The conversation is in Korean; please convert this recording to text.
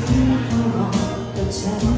그 지켜보던 것처럼.